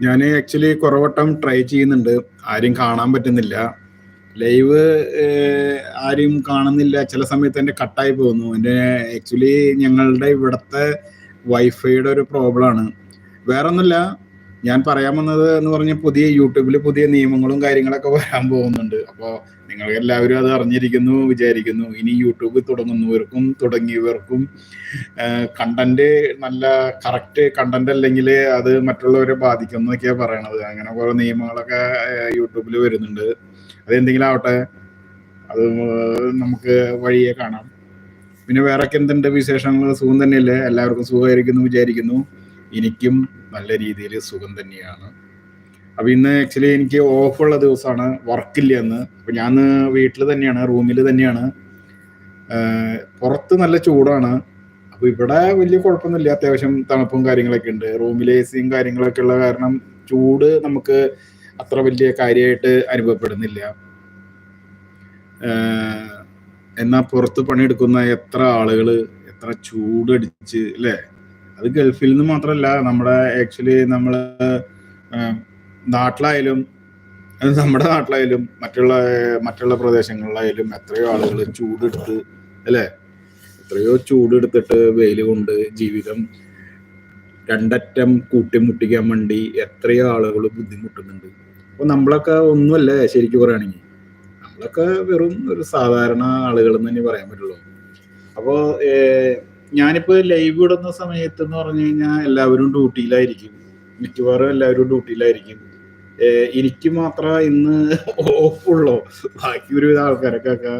ഞാൻ actually കുറവട്ടം try ചെയ്യുന്നുണ്ട്. ആരും കാണാൻ പറ്റുന്നില്ല. ലൈവ് ആരും കാണുന്നില്ല. ചില സമയത്ത് എന്റെ കട്ടായി പോകുന്നു. എന്റെ ആക്ച്വലി ഞങ്ങളുടെ ഇവിടുത്തെ വൈഫൈയുടെ ഒരു പ്രോബ്ലം ആണ്. വേറെ ഒന്നുമില്ല ഞാൻ പറയാൻ വന്നത് എന്ന് പറഞ്ഞാൽ പുതിയ യൂട്യൂബിൽ പുതിയ നിയമങ്ങളും കാര്യങ്ങളൊക്കെ വരാൻ പോകുന്നുണ്ട്. അപ്പോൾ നിങ്ങൾ എല്ലാവരും അത് അറിഞ്ഞിരിക്കുന്നു വിചാരിക്കുന്നു. ഇനി യൂട്യൂബ് തുടങ്ങുന്നവർക്കും തുടങ്ങിയവർക്കും കണ്ടന്റ് നല്ല കറക്റ്റ് കണ്ടന്റ് അല്ലെങ്കിൽ അത് മറ്റുള്ളവരെ ബാധിക്കും എന്നൊക്കെയാണ് പറയണത്. അങ്ങനെ കുറെ നിയമങ്ങളൊക്കെ യൂട്യൂബിൽ വരുന്നുണ്ട്. അതെന്തെങ്കിലും ആവട്ടെ അത് നമുക്ക് വഴിയെ കാണാം. പിന്നെ വേറെ എന്തുണ്ട് വിശേഷങ്ങൾ? സുഖം തന്നെയല്ലേ? എല്ലാവർക്കും സുഖമായിരിക്കുന്നു വിചാരിക്കുന്നു. എനിക്കും നല്ല രീതിയിൽ സുഖം തന്നെയാണ്. അപ്പം ഇന്ന് ആക്ച്വലി എനിക്ക് ഓഫുള്ള ദിവസമാണ് വർക്കില്ല എന്ന് അപ്പം ഞാൻ വീട്ടിൽ തന്നെയാണ് റൂമിൽ തന്നെയാണ്. പുറത്ത് നല്ല ചൂടാണ്. അപ്പോൾ ഇവിടെ വലിയ കുഴപ്പമൊന്നുമില്ല. അത്യാവശ്യം തണുപ്പും കാര്യങ്ങളൊക്കെ ഉണ്ട്. റൂമിൽ എ സിയും കാര്യങ്ങളൊക്കെ ഉള്ള കാരണം ചൂട് നമുക്ക് അത്ര വലിയ കാര്യമായിട്ട് അനുഭവപ്പെടുന്നില്ല. എന്നാൽ പുറത്ത് പണിയെടുക്കുന്ന എത്ര ആളുകൾ എത്ര ചൂടടിച്ച് അല്ലേ? അത് ഗൾഫിൽ നിന്ന് മാത്രമല്ല നമ്മുടെ ആക്ച്വലി നമ്മൾ നാട്ടിലായാലും നമ്മുടെ നാട്ടിലായാലും മറ്റുള്ള മറ്റുള്ള പ്രദേശങ്ങളിലായാലും എത്രയോ ആളുകൾ ചൂടെടുത്ത് അല്ലേ? എത്രയോ ചൂടെടുത്തിട്ട് വെയിൽ കൊണ്ട് ജീവിതം രണ്ടറ്റം കൂട്ടിമുട്ടിക്കാൻ വേണ്ടി എത്രയോ ആളുകൾ ബുദ്ധിമുട്ടുന്നുണ്ട്. അപ്പൊ നമ്മളൊക്കെ ഒന്നുമല്ല ശരിക്കും പറയുകയാണെങ്കിൽ? നമ്മളൊക്കെ വെറും ഒരു സാധാരണ ആളുകൾ എന്ന് തന്നെ പറയാൻ പറ്റുള്ളൂ. അപ്പോൾ ഞാനിപ്പോ ലൈവ് ഇടുന്ന സമയത്ത് എന്ന് പറഞ്ഞു കഴിഞ്ഞാൽ എല്ലാവരും ഡ്യൂട്ടിയിലായിരിക്കും. മിക്കവാറും എല്ലാവരും ഡ്യൂട്ടിയിലായിരിക്കും. എനിക്ക് മാത്രം ഇന്ന് ഓഫുള്ളോ ബാക്കി ഒരുവിധ ആൾക്കാരൊക്കെ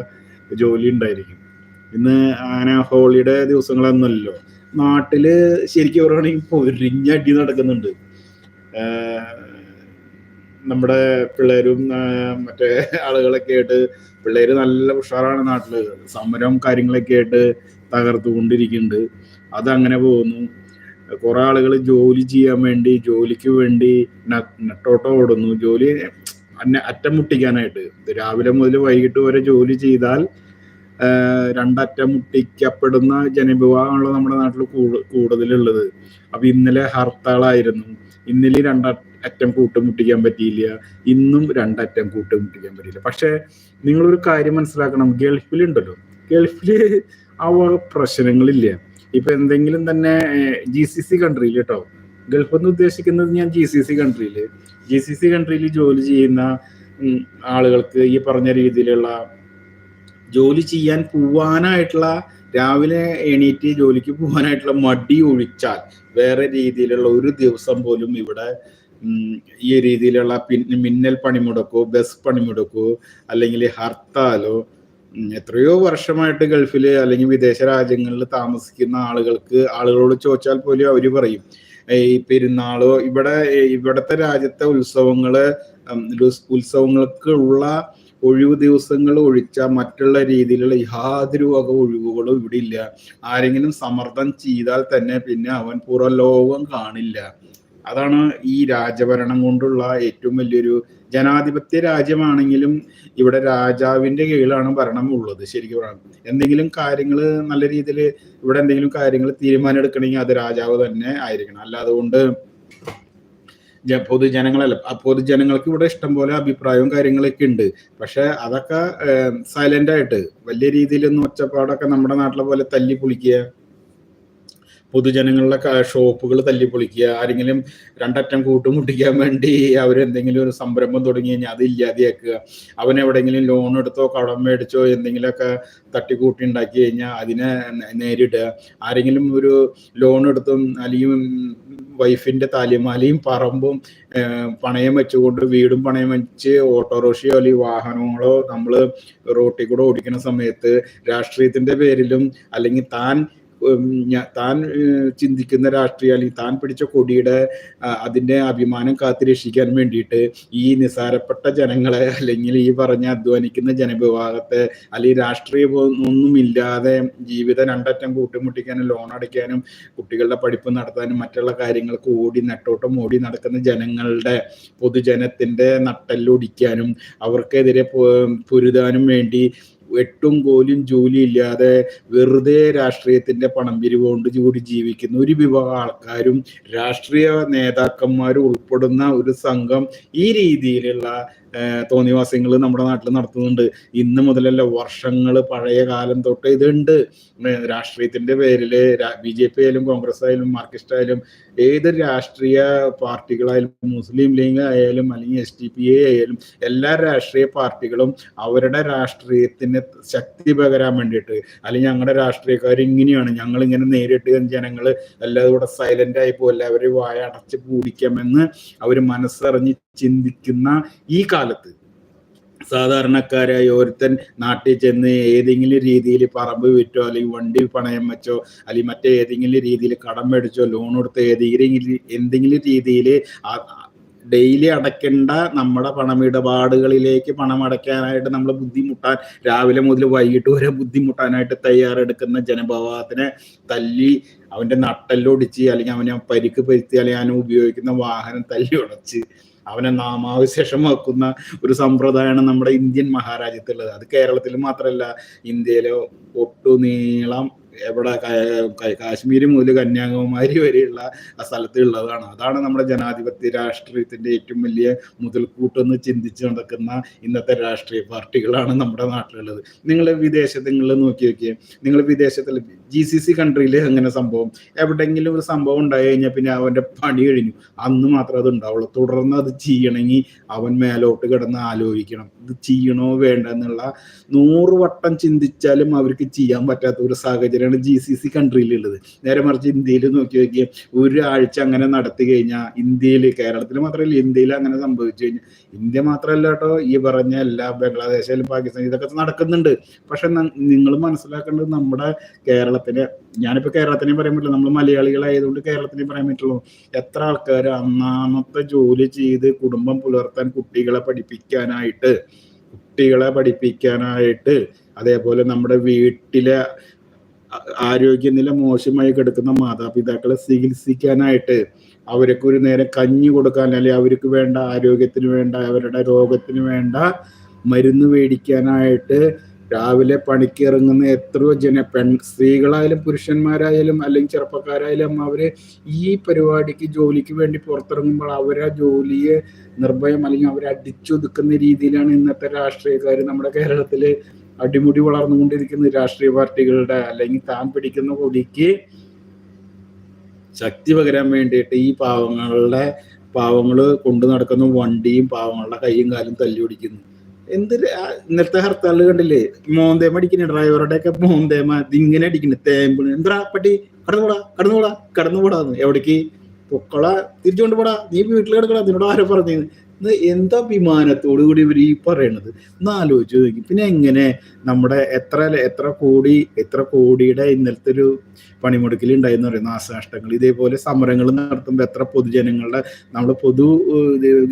ജോലി ഉണ്ടായിരിക്കും. ഇന്ന് അങ്ങനെ ഹോളിഡേ ദിവസങ്ങളൊന്നുമല്ലോ നാട്ടിൽ ശരിക്കും പറയുകയാണെങ്കിൽ പൊരിഞ്ഞടി നടക്കുന്നുണ്ട്. നമ്മുടെ പിള്ളേരും മറ്റേ ആളുകളൊക്കെ ആയിട്ട് പിള്ളേര് നല്ല ഉഷാറാണ് നാട്ടിൽ. സമരം കാര്യങ്ങളൊക്കെ ആയിട്ട് തകർത്തുകൊണ്ടിരിക്കുന്നുണ്ട്. അതങ്ങനെ പോകുന്നു. കുറെ ആളുകൾ ജോലി ചെയ്യാൻ വേണ്ടി ജോലിക്ക് വേണ്ടി നെട്ടോട്ടോ ഓടുന്നു. ജോലി അറ്റം മുട്ടിക്കാനായിട്ട്. രാവിലെ മുതൽ വൈകിട്ട് വരെ ജോലി ചെയ്താൽ രണ്ടറ്റം മുട്ടിക്കപ്പെടുന്ന ജനവിഭാഗമാണല്ലോ നമ്മുടെ നാട്ടിൽ കൂടുതലുള്ളത്. അപ്പൊ ഇന്നലെ ഹർത്താളായിരുന്നു ഇന്നലെ രണ്ട അറ്റം കൂട്ടുമുട്ടിക്കാൻ പറ്റിയില്ല. ഇന്നും രണ്ടറ്റം കൂട്ടുമുട്ടിക്കാൻ പറ്റിയില്ല. പക്ഷെ നിങ്ങളൊരു കാര്യം മനസ്സിലാക്കണം. ഗൾഫിലുണ്ടല്ലോ. ഗൾഫിൽ ആ പ്രശ്നങ്ങളില്ല? ഇപ്പൊ എന്തെങ്കിലും തന്നെ ജി സി സി കൺട്രിയിൽ കേട്ടോ ഗൾഫ് എന്ന് ഉദ്ദേശിക്കുന്നത് ഞാൻ ജി സി സി കൺട്രിയിൽ ജി സി സി കൺട്രിയിൽ ജോലി ചെയ്യുന്ന ആളുകൾക്ക് ഈ പറഞ്ഞ രീതിയിലുള്ള ജോലി ചെയ്യാൻ പോവാനായിട്ടുള്ള രാവിലെ എണീറ്റ് ജോലിക്ക് പോകാനായിട്ടുള്ള മടി ഒഴിച്ചാൽ വേറെ രീതിയിലുള്ള ഒരു ദിവസം പോലും ഇവിടെ ഈ രീതിയിലുള്ള മിന്നൽ പണിമുടക്കോ ബസ് പണിമുടക്കോ അല്ലെങ്കിൽ ഹർത്താലോ എത്രയോ വർഷമായിട്ട് ഗൾഫിൽ അല്ലെങ്കിൽ വിദേശ രാജ്യങ്ങളിൽ താമസിക്കുന്ന ആളുകൾക്ക് ആളുകളോട് ചോദിച്ചാൽ പോലും അവർ പറയും. ഈ പെരുന്നാളോ ഇവിടെ ഇവിടത്തെ രാജ്യത്തെ ഉത്സവങ്ങൾ ഉത്സവങ്ങൾക്ക് ഉള്ള ഒഴിവ് ദിവസങ്ങൾ ഒഴിച്ച മറ്റുള്ള രീതിയിലുള്ള യാതൊരു വക ഒഴിവുകളും ഇവിടെ ഇല്ല. ആരെങ്കിലും സമ്മർദ്ദം ചെയ്താൽ തന്നെ പിന്നെ അവൻ പുറം ലോകം കാണില്ല. അതാണ് ഈ രാജഭരണം കൊണ്ടുള്ള ഏറ്റവും വലിയൊരു ജനാധിപത്യ രാജ്യമാണെങ്കിലും ഇവിടെ രാജാവിന്റെ കീഴിലാണ് ഭരണം ഉള്ളത് ശരിക്കും പറയാം എന്തെങ്കിലും കാര്യങ്ങൾ നല്ല രീതിയിൽ ഇവിടെ എന്തെങ്കിലും കാര്യങ്ങൾ തീരുമാനം എടുക്കണമെങ്കിൽ അത് രാജാവ് തന്നെ ആയിരിക്കണം. അല്ലാതെ കൊണ്ട് പൊതുജനങ്ങളല്ല പൊതുജനങ്ങൾക്ക് ഇവിടെ ഇഷ്ടം പോലെ അഭിപ്രായവും കാര്യങ്ങളൊക്കെ ഉണ്ട്. പക്ഷെ അതൊക്കെ സൈലന്റ് ആയിട്ട് വലിയ രീതിയിലൊന്നും ഒച്ചപ്പാടൊക്കെ നമ്മുടെ നാട്ടിലെ പോലെ തല്ലി പൊളിക്കുക പൊതുജനങ്ങളുടെ ഷോപ്പുകൾ തല്ലിപ്പൊളിക്കുക ആരെങ്കിലും രണ്ടറ്റം കൂട്ടുമുട്ടിക്കാൻ വേണ്ടി അവരെന്തെങ്കിലും ഒരു സംരംഭം തുടങ്ങി കഴിഞ്ഞാൽ അത് ഇല്ലാതെയാക്കുക. അവൻ എവിടെയെങ്കിലും ലോൺ എടുത്തോ കടം മേടിച്ചോ എന്തെങ്കിലുമൊക്കെ തട്ടിക്കൂട്ടി ഉണ്ടാക്കി കഴിഞ്ഞാൽ അതിനെ നേരിടുക. ആരെങ്കിലും ഒരു ലോൺ എടുത്തും അല്ലെങ്കിൽ വൈഫിന്റെ താലിമാലയും പറമ്പും പണയം വെച്ചുകൊണ്ട് വീടും പണയം വെച്ച് ഓട്ടോറിക്ഷയോ അല്ലെങ്കിൽ വാഹനങ്ങളോ നമ്മൾ റോട്ടിൽ കൂടെ ഓടിക്കുന്ന സമയത്ത് രാഷ്ട്രീയത്തിന്റെ പേരിലും അല്ലെങ്കിൽ താൻ താൻ ചിന്തിക്കുന്ന രാഷ്ട്രീയ അല്ലെങ്കിൽ താൻ പിടിച്ച കൊടിയുടെ അതിന്റെ അഭിമാനം കാത്തുരക്ഷിക്കാൻ വേണ്ടിയിട്ട് ഈ നിസാരപ്പെട്ട ജനങ്ങളെ അല്ലെങ്കിൽ ഈ പറഞ്ഞ അധ്വാനിക്കുന്ന ജനവിഭാഗത്തെ അല്ലെങ്കിൽ രാഷ്ട്രീയ ഒന്നുമില്ലാതെ ജീവിതം രണ്ടറ്റം കൂട്ടിമുട്ടിക്കാനും ലോൺ അടയ്ക്കാനും കുട്ടികളുടെ പഠിപ്പ് നടത്താനും മറ്റുള്ള കാര്യങ്ങൾക്ക് ഓടി നെട്ടോട്ടം ഓടി നടക്കുന്ന ജനങ്ങളുടെ പൊതുജനത്തിന്റെ നട്ടെല്ലൊടിക്കാനും അവർക്കെതിരെ പൊരുതാനും വേണ്ടി വെട്ടും കോലും ജോലി ഇല്ലാതെ വെറുതെ രാഷ്ട്രീയത്തിന്റെ പണം പിരിവുകൊണ്ട് കൂടി ജീവിക്കുന്ന ഒരു വിഭാഗം ആൾക്കാരും രാഷ്ട്രീയ നേതാക്കന്മാരും ഉൾപ്പെടുന്ന ഒരു സംഘം ഈ രീതിയിലുള്ള തോന്നിവാസ്യങ്ങൾ നമ്മുടെ നാട്ടിൽ നടത്തുന്നുണ്ട്. ഇന്ന് മുതലല്ല വർഷങ്ങൾ പഴയ കാലം തൊട്ട് ഇതുണ്ട്. രാഷ്ട്രീയത്തിന്റെ പേരിൽ ബി ജെ പി ആയാലും കോൺഗ്രസ് ആയാലും മാർക്സിസ്റ്റ് ആയാലും ഏത് രാഷ്ട്രീയ പാർട്ടികളായാലും മുസ്ലിം ലീഗ് ആയാലും അല്ലെങ്കിൽ എസ് ടി പി എ ആയാലും എല്ലാ രാഷ്ട്രീയ പാർട്ടികളും അവരുടെ രാഷ്ട്രീയത്തിന് ശക്തി പകരാൻ വേണ്ടിയിട്ട് അല്ലെങ്കിൽ ഞങ്ങളുടെ രാഷ്ട്രീയക്കാർ ഇങ്ങനെയാണ്. ഞങ്ങൾ ഇങ്ങനെ നേരിട്ട് ജനങ്ങൾ എല്ലാവരും കൂടെ സൈലന്റ് ആയി പോലെ അവർ വായ അടച്ച് പൂടിക്കാമെന്ന് അവർ മനസ്സറിഞ്ഞ് ചിന്തിക്കുന്ന ഈ കാലത്ത് സാധാരണക്കാരായ ഒരുത്തൻ നാട്ടിൽ ചെന്ന് ഏതെങ്കിലും രീതിയിൽ പറമ്പ് വിറ്റോ അല്ലെങ്കിൽ വണ്ടി പണയം വെച്ചോ അല്ലെങ്കിൽ മറ്റേ ഏതെങ്കിലും രീതിയിൽ കടം മേടിച്ചോ ലോൺ എടുത്തോ ഏതെങ്കിലും എന്തെങ്കിലും രീതിയിൽ ഡെയിലി അടയ്ക്കേണ്ട നമ്മുടെ പണമിടപാടുകളിലേക്ക് പണം അടയ്ക്കാനായിട്ട് നമ്മൾ ബുദ്ധിമുട്ടാൻ രാവിലെ മുതൽ വൈകിട്ട് വരെ ബുദ്ധിമുട്ടാനായിട്ട് തയ്യാറെടുക്കുന്ന ജനഭാവത്തിനെ തല്ലി അവന്റെ നട്ടെല്ലൊടിച്ച് അല്ലെങ്കിൽ അവനെ പരിക്ക് പരുത്തി അല്ലെങ്കിൽ അവനെ ഉപയോഗിക്കുന്ന വാഹനം തല്ലി ഉടച്ച്. അവനെ നാമാവിശേഷമാക്കുന്ന ഒരു സമ്പ്രദായമാണ് നമ്മുടെ ഇന്ത്യൻ മഹാരാജ്യത്തുള്ളത്. അത് കേരളത്തിൽ മാത്രമല്ല ഇന്ത്യയിലെ ഒട്ടുനീളം എവിടെ കാശ്മീർ മുതൽ കന്യാകുമാരി വരെയുള്ള ആ സ്ഥലത്ത് ഉള്ളതാണ് അതാണ് നമ്മുടെ ജനാധിപത്യ രാഷ്ട്രീയത്തിന്റെ ഏറ്റവും വലിയ മുതൽക്കൂട്ടെന്ന് ചിന്തിച്ച് നടക്കുന്ന ഇന്നത്തെ രാഷ്ട്രീയ പാർട്ടികളാണ് നമ്മുടെ നാട്ടിലുള്ളത്. നിങ്ങൾ വിദേശത്ത് നിങ്ങൾ നോക്കി നോക്കിയേ നിങ്ങൾ വിദേശത്തിൽ ജി സി സി കൺട്രിയിൽ അങ്ങനെ സംഭവം. എവിടെയെങ്കിലും ഒരു സംഭവം ഉണ്ടായി കഴിഞ്ഞാൽ പിന്നെ അവന്റെ പണി കഴിഞ്ഞു. അന്ന് മാത്രമേ അത് ഉണ്ടാവുള്ളൂ. തുടർന്ന് അത് ചെയ്യണമെങ്കിൽ അവൻ മേലോട്ട് കിടന്ന് ആലോചിക്കണം. ഇത് ചെയ്യണോ വേണ്ട എന്നുള്ള നൂറ് വട്ടം ചിന്തിച്ചാലും അവർക്ക് ചെയ്യാൻ പറ്റാത്ത ഒരു സാഹചര്യമാണ് ജി സി സി കൺട്രിയിലുള്ളത് നേരെ മറിച്ച് ഇന്ത്യയിൽ നോക്കി നോക്കിയാൽ ഒരാഴ്ച അങ്ങനെ നടത്തി കഴിഞ്ഞാൽ ഇന്ത്യയിൽ കേരളത്തിൽ മാത്രമല്ല ഇന്ത്യയിൽ അങ്ങനെ സംഭവിച്ചു കഴിഞ്ഞാൽ ഇന്ത്യ മാത്രമല്ല കേട്ടോ ഈ പറഞ്ഞ എല്ലാ ബംഗ്ലാദേശിലും പാകിസ്ഥാൻ ഇതൊക്കെ നടക്കുന്നുണ്ട്. പക്ഷെ നിങ്ങൾ മനസ്സിലാക്കേണ്ടത് നമ്മുടെ കേരളത്തിലെ ഞാനിപ്പോ കേരളത്തിനെ പറയാൻ പറ്റില്ല. നമ്മൾ മലയാളികളായതുകൊണ്ട് കേരളത്തിനെ പറയാൻ പറ്റുള്ളൂ. എത്ര ആൾക്കാർ അന്നാമത്തെ ജോലി ചെയ്ത് കുടുംബം പുലർത്താൻ കുട്ടികളെ പഠിപ്പിക്കാനായിട്ട് കുട്ടികളെ പഠിപ്പിക്കാനായിട്ട് അതേപോലെ നമ്മുടെ വീട്ടിലെ ആരോഗ്യനില മോശമായി കിടക്കുന്ന മാതാപിതാക്കളെ ചികിത്സിക്കാനായിട്ട് അവർക്ക് ഒരു നേരം കഞ്ഞി കൊടുക്കാൻ അല്ലെങ്കിൽ അവർക്ക് വേണ്ട ആരോഗ്യത്തിന് വേണ്ട അവരുടെ രോഗത്തിന് വേണ്ട മരുന്ന് മേടിക്കാനായിട്ട് രാവിലെ പണിക്ക് ഇറങ്ങുന്ന എത്രയോ ജന പെൺ സ്ത്രീകളായാലും പുരുഷന്മാരായാലും അല്ലെങ്കിൽ ചെറുപ്പക്കാരായാലും അവർ ഈ പരിപാടിക്ക് ജോലിക്ക് വേണ്ടി പുറത്തിറങ്ങുമ്പോൾ അവരെ ജോലിയെ നിർഭയം അല്ലെങ്കിൽ അവരെ അടിച്ചൊതുക്കുന്ന രീതിയിലാണ് ഇന്നത്തെ രാഷ്ട്രീയക്കാർ നമ്മുടെ കേരളത്തിൽ അടിമുടി വളർന്നുകൊണ്ടിരിക്കുന്ന രാഷ്ട്രീയ പാർട്ടികളുടെ അല്ലെങ്കിൽ താൻ പിടിക്കുന്ന കൊടിക്ക് ശക്തി പകരാൻ വേണ്ടിയിട്ട് ഈ പാവങ്ങളുടെ പാവങ്ങൾ കൊണ്ടു നടക്കുന്ന വണ്ടിയും പാവങ്ങളുടെ കൈയും കാലും തല്ലി പിടിക്കുന്നു എന്ത് ഇന്നത്തെ ഹർത്താൽ കണ്ടില്ലേ? മോന്തേമ അടിക്കുന്ന ഡ്രൈവറുടെ ഒക്കെ മോന്തേമ ഇതിങ്ങനെ അടിക്കുന്നു തേമ്പിണ് എന്താ പട്ടി? കടന്നുകൂടാ കടന്നുകൂടാ കടന്നുകൂടാന്ന് എവിടേക്ക്? പൊക്കള തിരിച്ചുകൊണ്ട് പോടാ. നീ വീട്ടിൽ കിടക്കടാ നിന്നോട് ആരോ പറഞ്ഞു എന്താ അഭിമാനത്തോടു കൂടി ഇവർ ഈ പറയണത്? ഒന്ന് ആലോചിച്ച് നോക്കി. പിന്നെ എങ്ങനെ നമ്മുടെ എത്ര എത്ര കോടി എത്ര കോടിയുടെ ഇന്നലത്തെ ഒരു പണിമുടക്കിൽ ഉണ്ടായെന്ന് പറയുന്ന നാശനഷ്ടങ്ങൾ ഇതേപോലെ സമരങ്ങൾ നടത്തുമ്പോൾ എത്ര പൊതുജനങ്ങളുടെ നമ്മൾ പൊതു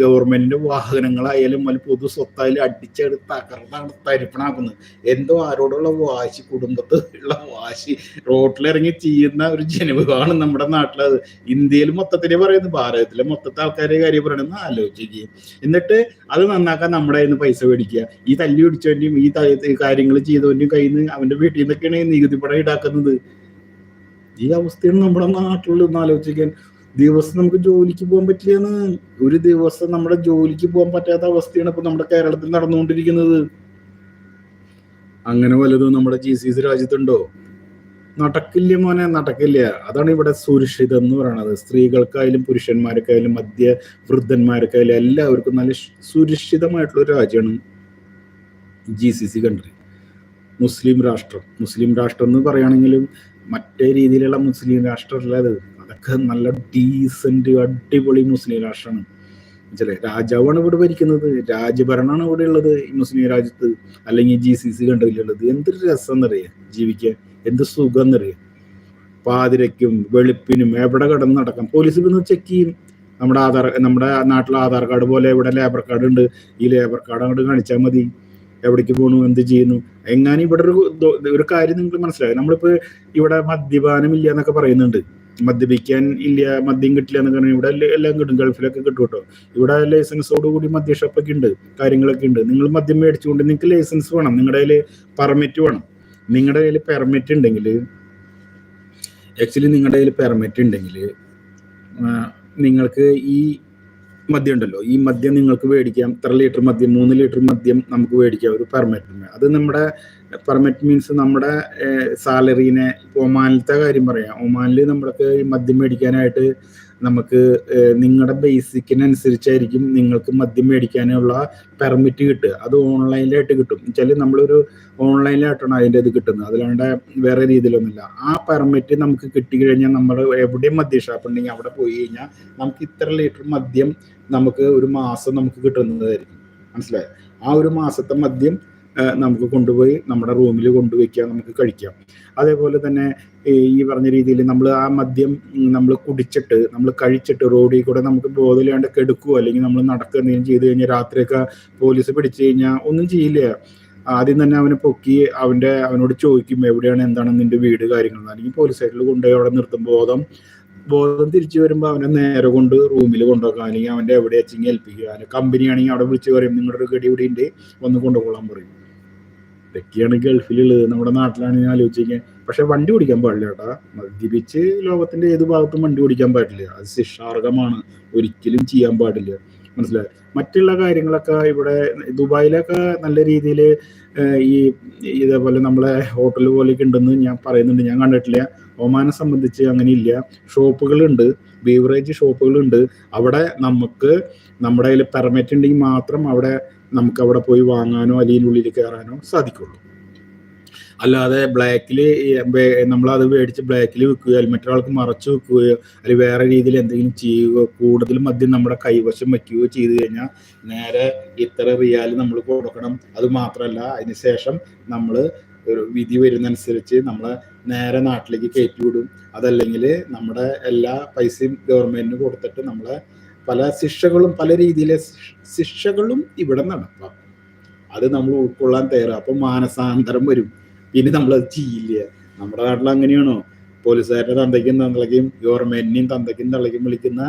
ഗവൺമെന്റിന്റെ വാഹനങ്ങളായാലും അല്ലെങ്കിൽ പൊതു സ്വത്തായാലും അടിച്ചെടുത്ത് തകർന്നാണ് തരിപ്പണാക്കുന്നത്. എന്തോ ആരോടുള്ള വാശി കുടുംബത്ത് ഉള്ള വാശി റോട്ടിലിറങ്ങി ചെയ്യുന്ന ഒരു ജനവിഭാഗമാണ് നമ്മുടെ നാട്ടിലത്. ഇന്ത്യയിൽ മൊത്തത്തിലേ പറയുന്നത് ഭാരതത്തിലെ മൊത്തത്തെ ആൾക്കാരെ കാര്യം പറയണമെന്ന് ആലോചിക്കുകയും എന്നിട്ട് അത് നന്നാക്കാൻ നമ്മുടെ കയ്യിൽ നിന്ന് പൈസ മേടിക്കുക. ഈ തല്ലി പിടിച്ചവന്റെയും ഈ കാര്യങ്ങൾ ചെയ്തവന്റെയും കയ്യിൽ നിന്ന് അവന്റെ വീട്ടിൽ നിന്നൊക്കെയാണ് നികുതി പടം ഈടാക്കുന്നത്. ഈ അവസ്ഥയാണ് നമ്മുടെ നാട്ടിലുള്ള ഒന്ന് ആലോചിക്കാൻ. ദിവസം നമുക്ക് ജോലിക്ക് പോകാൻ പറ്റില്ലെന്ന്. ഒരു ദിവസം നമ്മുടെ ജോലിക്ക് പോകാൻ പറ്റാത്ത അവസ്ഥയാണ് ഇപ്പൊ നമ്മുടെ കേരളത്തിൽ നടന്നുകൊണ്ടിരിക്കുന്നത്. അങ്ങനെ വല്ലതും നമ്മുടെ ജി സി സി രാജ്യത്തുണ്ടോ? നടക്കില്ല മോനെ നടക്കില്ല? അതാണ് ഇവിടെ സുരക്ഷിതം എന്ന് പറയുന്നത് സ്ത്രീകൾക്കായാലും പുരുഷന്മാർക്കായാലും മധ്യ വൃദ്ധന്മാർക്കായാലും എല്ലാവർക്കും നല്ല സുരക്ഷിതമായിട്ടുള്ള ഒരു രാജ്യമാണ് ജി സി സി കൺട്രി മുസ്ലിം രാഷ്ട്രം. മുസ്ലിം രാഷ്ട്രം എന്ന് പറയുകയാണെങ്കിലും മറ്റേ രീതിയിലുള്ള മുസ്ലിം രാഷ്ട്രമല്ല അത്. അതൊക്കെ നല്ല ഡീസന്റ് അടിപൊളി മുസ്ലിം രാഷ്ട്രമാണ്. മനസ്സിലായി? രാജാവാണ് ഇവിടെ ഭരിക്കുന്നത്. രാജഭരണമാണ് ഇവിടെ ഉള്ളത് മുസ്ലിം രാജ്യത്ത്. അല്ലെങ്കിൽ ജി സി സി കൺട്രിയിലുള്ളത് എന്തൊരു രസം എന്നറിയാം ജീവിക്കാൻ. എന്ത് സുഖം എന്നറിയാം പാതിരയ്ക്കും വെളുപ്പിനും എവിടെ കിടന്ന് നടക്കാം? പോലീസ് വന്ന് ചെക്ക് ചെയ്യും. നമ്മുടെ ആധാർ നമ്മുടെ നാട്ടിലെ ആധാർ കാർഡ് പോലെ ഇവിടെ ലേബർ കാർഡ് ഉണ്ട്. ഈ ലേബർ കാർഡ് അങ്ങോട്ട് കാണിച്ചാൽ മതി. എവിടേക്ക് പോകണു എന്ത് ചെയ്യുന്നു? എങ്ങാനും ഇവിടെ ഒരു ഒരു കാര്യം നിങ്ങൾക്ക് മനസ്സിലായി? നമ്മളിപ്പോ ഇവിടെ മദ്യപാനം ഇല്ല എന്നൊക്കെ പറയുന്നുണ്ട്. മദ്യപിക്കാൻ ഇല്ല മദ്യം കിട്ടില്ല എന്ന് പറഞ്ഞാൽ ഇവിടെ എല്ലാം- കിട്ടും. ഗൾഫിലൊക്കെ കിട്ടും കേട്ടോ. ഇവിടെ ലൈസൻസോട് കൂടി മദ്യ ഉണ്ട്. കാര്യങ്ങളൊക്കെ ഉണ്ട്. നിങ്ങൾ മദ്യം മേടിച്ചുകൊണ്ട് നിങ്ങൾക്ക് ലൈസൻസ് വേണം. നിങ്ങളുടെ പെർമിറ്റ് വേണം. നിങ്ങളുടെ കയ്യിൽ പെർമിറ്റ് ഉണ്ടെങ്കിൽ ആക്ച്വലി നിങ്ങളുടെ കയ്യിൽ പെർമിറ്റ് ഉണ്ടെങ്കിൽ നിങ്ങൾക്ക് ഈ മദ്യം ഉണ്ടല്ലോ ഈ മദ്യം നിങ്ങൾക്ക് മേടിക്കാം ഇത്ര ലിറ്റർ മദ്യം മൂന്ന് ലിറ്റർ മദ്യം നമുക്ക് മേടിക്കാം ഒരു പെർമിറ്റ് അത് നമ്മുടെ പെർമിറ്റ് മീൻസ് നമ്മുടെ സാലറീനെ ഒമാനിലത്തെ കാര്യം പറയാം. ഒമാനിൽ നമ്മൾക്ക് മദ്യം മേടിക്കാനായിട്ട് നമുക്ക് നിങ്ങളുടെ ബേസിക്കിനനുസരിച്ചായിരിക്കും നിങ്ങൾക്ക് മദ്യം മേടിക്കാനുള്ള പെർമിറ്റ് കിട്ടുക. അത് ഓൺലൈനിലായിട്ട് കിട്ടും. വെച്ചാൽ നമ്മളൊരു ഓൺലൈനിലായിട്ടാണ് അതിന്റെ ഇത് കിട്ടുന്നത്. അതിലാണ്ട് വേറെ രീതിയിലൊന്നുമില്ല. ആ പെർമിറ്റ് നമുക്ക് കിട്ടി കഴിഞ്ഞാൽ നമ്മൾ എവിടെയും മദ്യ ഷാപ്പ് ഉണ്ടെങ്കിൽ അവിടെ പോയി കഴിഞ്ഞാൽ നമുക്ക് ഇത്ര ലിറ്റർ മദ്യം നമുക്ക് ഒരു മാസം നമുക്ക് കിട്ടുന്നതായിരിക്കും. മനസ്സിലായോ? ആ ഒരു മാസത്തെ മദ്യം നമുക്ക് കൊണ്ടുപോയി നമ്മുടെ റൂമിൽ കൊണ്ടുവയ്ക്കാം നമുക്ക് കഴിക്കാം. അതേപോലെ തന്നെ ഈ പറഞ്ഞ രീതിയിൽ നമ്മൾ ആ മദ്യം നമ്മൾ കുടിച്ചിട്ട് നമ്മൾ കഴിച്ചിട്ട് റോഡിൽ കൂടെ നമുക്ക് ബോധലാണ്ടൊക്കെ എടുക്കുകയോ അല്ലെങ്കിൽ നമ്മൾ നടക്കുക എന്തെങ്കിലും ചെയ്ത് കഴിഞ്ഞാൽ രാത്രിയൊക്കെ പോലീസ് പിടിച്ചു കഴിഞ്ഞാൽ ഒന്നും ചെയ്യില്ല. ആദ്യം തന്നെ അവനെ പൊക്കി അവന്റെ അവനോട് ചോദിക്കും എവിടെയാണ്? എന്താണ് നിന്റെ വീട് കാര്യങ്ങൾ അല്ലെങ്കിൽ പോലീസ് സൈഡിൽ കൊണ്ടുപോയി അവിടെ നിർത്തും ബോധം. ബോധം തിരിച്ചു വരുമ്പോൾ അവനെ നേരെ കൊണ്ട് റൂമിൽ കൊണ്ടുപോകാം അല്ലെങ്കിൽ അവന്റെ എവിടെ വെച്ചെങ്കിൽ ഏൽപ്പിക്കുക. അല്ലെങ്കിൽ കമ്പനി ആണെങ്കിൽ അവിടെ വിളിച്ച് പറയും നിങ്ങളുടെ ഒരു ഗടി ഇവിടെ ഉണ്ട്. ഒന്ന് കൊണ്ടുപോകാൻ പറയും. ഇതൊക്കെയാണ് ഗൾഫിലുള്ളത്. നമ്മുടെ നാട്ടിലാണ് ഞാൻ ആലോചിക്കുക പക്ഷെ വണ്ടി ഓടിക്കാൻ പാടില്ല കേട്ടാ. മദ്യപിച്ച് ലോകത്തിന്റെ ഏത് ഭാഗത്തും വണ്ടി ഓടിക്കാൻ പാടില്ല. അത് ശിക്ഷാർഹമാണ്. ഒരിക്കലും ചെയ്യാൻ പാടില്ല. മനസ്സിലായി? മറ്റുള്ള കാര്യങ്ങളൊക്കെ ഇവിടെ ദുബായിലൊക്കെ നല്ല രീതിയിൽ ഈ ഇതേപോലെ നമ്മളെ ഹോട്ടൽ പോലെയൊക്കെ ഉണ്ടെന്ന് ഞാൻ പറയുന്നുണ്ട്. ഞാൻ കണ്ടിട്ടില്ല. ഒമാനെ സംബന്ധിച്ച് അങ്ങനെ ഇല്ല ഷോപ്പുകളുണ്ട്. ബീവറേജ് ഷോപ്പുകളുണ്ട് അവിടെ നമുക്ക് നമ്മുടെ കയ്യിൽ പെർമിറ്റ് ഉണ്ടെങ്കിൽ മാത്രം അവിടെ നമുക്ക് അവിടെ പോയി വാങ്ങാനോ അല്ലെങ്കിൽ ഉള്ളിൽ കയറാനോ സാധിക്കുള്ളൂ. അല്ലാതെ ബ്ലാക്കിൽ നമ്മളത് മേടിച്ച് ബ്ലാക്കിൽ വിൽക്കുകയോ അല്ലെങ്കിൽ മറ്റൊരാൾക്ക് മറച്ചു വെക്കുകയോ അല്ലെങ്കിൽ വേറെ രീതിയിൽ എന്തെങ്കിലും ചെയ്യുകയോ കൂടുതൽ മദ്യം നമ്മുടെ കൈവശം വയ്ക്കുകയോ ചെയ്തു കഴിഞ്ഞാൽ നേരെ ഇത്ര റിയാൽ നമ്മൾ കൊടുക്കണം. അത് മാത്രമല്ല അതിന് ശേഷം നമ്മൾ ഒരു വിധി വരുന്നതനുസരിച്ച് നമ്മളെ നേരെ നാട്ടിലേക്ക് കയറ്റി വിടും അതല്ലെങ്കിൽ നമ്മുടെ എല്ലാ പൈസയും ഗവൺമെന്റിന് കൊടുത്തിട്ട് നമ്മളെ പല ശിക്ഷകളും പല രീതിയിലെ ശിക്ഷകളും ഇവിടെ നടപ്പാം അത് നമ്മൾ ഉൾക്കൊള്ളാൻ തയ്യാറാണ് അപ്പൊ മാനസാന്തരം വരും. പിന്നെ നമ്മൾ അത് ചെയ്യില്ല. നമ്മുടെ നാട്ടിൽ അങ്ങനെയാണോ? പോലീസുകാരുടെ തന്തയ്ക്കും തന്തളയ്ക്കും ഗവൺമെന്റിനെയും തന്തയ്ക്കും തള്ളയ്ക്കും വിളിക്കുന്ന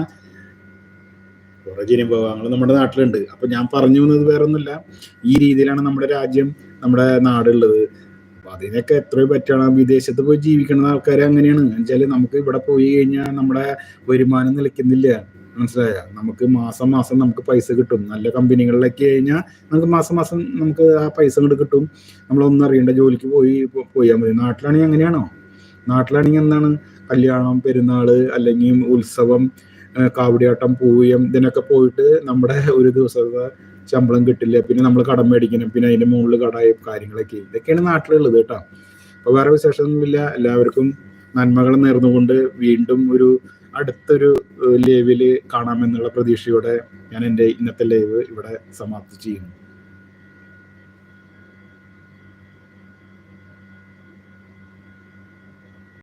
കുറെ ജനവിഭാഗങ്ങൾ നമ്മുടെ നാട്ടിലുണ്ട്. അപ്പൊ ഞാൻ പറഞ്ഞു വന്നത് വേറെ ഒന്നുമില്ല ഈ രീതിയിലാണ് നമ്മുടെ രാജ്യം നമ്മുടെ നാടുള്ളത്. അതിനൊക്കെ എത്രയോ പറ്റണം വിദേശത്ത് പോയി ജീവിക്കുന്ന ആൾക്കാർ അങ്ങനെയാണ്. എന്നുവെച്ചാൽ നമുക്ക് ഇവിടെ പോയി കഴിഞ്ഞാൽ നമ്മുടെ വരുമാനം നിലയ്ക്കുന്നില്ല. മനസ്സിലായ? നമുക്ക് മാസം മാസം നമുക്ക് പൈസ കിട്ടും. നല്ല കമ്പനികളിലൊക്കെ കഴിഞ്ഞാൽ നമുക്ക് മാസം മാസം നമുക്ക് ആ പൈസ കൊണ്ട് കിട്ടും. നമ്മളൊന്നും അറിയേണ്ട ജോലിക്ക് പോയി പോയാൽ മതി. നാട്ടിലാണെങ്കിൽ അങ്ങനെയാണോ? നാട്ടിലാണെങ്കിൽ എന്താണ്? കല്യാണം പെരുന്നാൾ അല്ലെങ്കിൽ ഉത്സവം കാവടിയാട്ടം പൂയം ഇതിനൊക്കെ പോയിട്ട് നമ്മുടെ ഒരു ദിവസത്തെ ശമ്പളം കിട്ടില്ല പിന്നെ നമ്മൾ കടം മേടിക്കണം പിന്നെ അതിന്റെ മുകളിൽ കടായ കാര്യങ്ങളൊക്കെ. ഇതൊക്കെയാണ് നാട്ടിലുള്ളത് കേട്ടോ. അപ്പോൾ വേറെ വിശേഷമൊന്നുമില്ല. എല്ലാവർക്കും നന്മകൾ നേർന്നുകൊണ്ട് വീണ്ടും ഒരു അടുത്തൊരു ലൈവിൽ കാണാമെന്നുള്ള പ്രതീക്ഷയോടെ ഞാൻ എന്റെ ഇന്നത്തെ ലൈവ് ഇവിടെ സമാപ്തി ചെയ്യുന്നു.